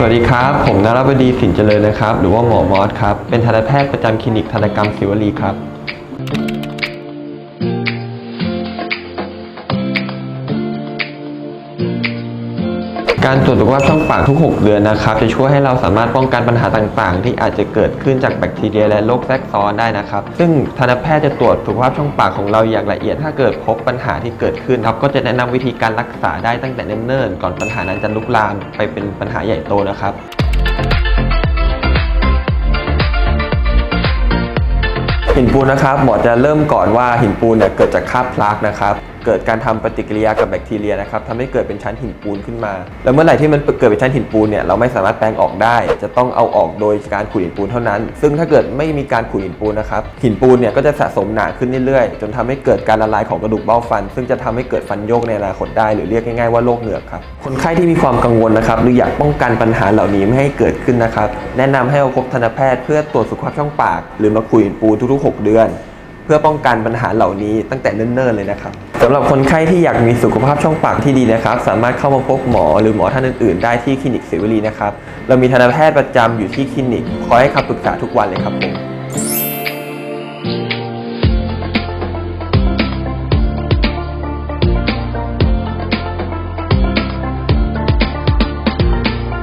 สวัสดีครับ ผมนรบดีสินเจริญนะครับ หรือว่าหมอมอสครับ เป็นทันตแพทย์ประจำคลินิกทันตกรรมศิวลีครับ การตรวจสุขภาพช่องปากทุก 6 เดือนนะครับ จะช่วยให้เราสามารถป้องกันปัญหาต่างๆ ที่อาจจะเกิดขึ้นจากแบคทีเรียและโรคแทรกซ้อนได้นะครับ ซึ่งทันตแพทย์จะตรวจสุขภาพช่องปากของเราอย่างละเอียด ถ้าเกิดพบปัญหาที่เกิดขึ้นครับ ก็จะแนะนำวิธีการรักษาได้ตั้งแต่เนิ่นๆก่อนปัญหานั้นจะลุกลามไปเป็นปัญหาใหญ่โตนะครับหินปูนนะครับหมอจะเริ่มก่อนว่าหินปูนเนี่ยเกิดจากคราบพลากนะครับ เกิดการทำปฏิกิริยากับแบคทีเรียนะครับทำให้เกิดเป็นชั้นหินปูนขึ้นมา แล้วเมื่อไหร่ที่มันเกิดเป็นชั้นหินปูนเนี่ยเราไม่สามารถแปลงออกได้ จะต้องเอาออกโดยการขูดหินปูนเท่านั้น ซึ่งถ้าเกิดไม่มีการขูดหินปูนนะครับหินปูนเนี่ยก็จะสะสมหนาขึ้นเรื่อยๆ จนทำให้เกิดการละลายของกระดูกเบ้าฟัน ซึ่งจะทำให้เกิดฟันโยกในอนาคตได้ หรือเรียกง่ายๆว่าโรคเหงือกครับคนไข้ที่มีความกังวลนะครับหรืออยากป้องกันปัญหาเหล่านี้ไม่ให้เกิดขึ้นนะครับแนะนำให้มาพบทันตแพทย์เพื่อตรวจสุขภาพช่องปาก หรือมาขูดหินปูนทุกๆหกเดือน พื่อป้องกันปัญหาเหล่านี้ตั้งแต่เนิ่นๆเลยนะครับสำหรับคนไข้ที่อยากมีสุขภาพช่องปากที่ดีนะครับ สามารถเข้ามาพบหมอหรือหมอท่านอื่นๆ ได้ที่คลินิกเสวรีนะครับเรามีทันตแพทย์ประจำอยู่ที่คลินิกคอยให้คำปรึกษาทุกวันเลยครับผม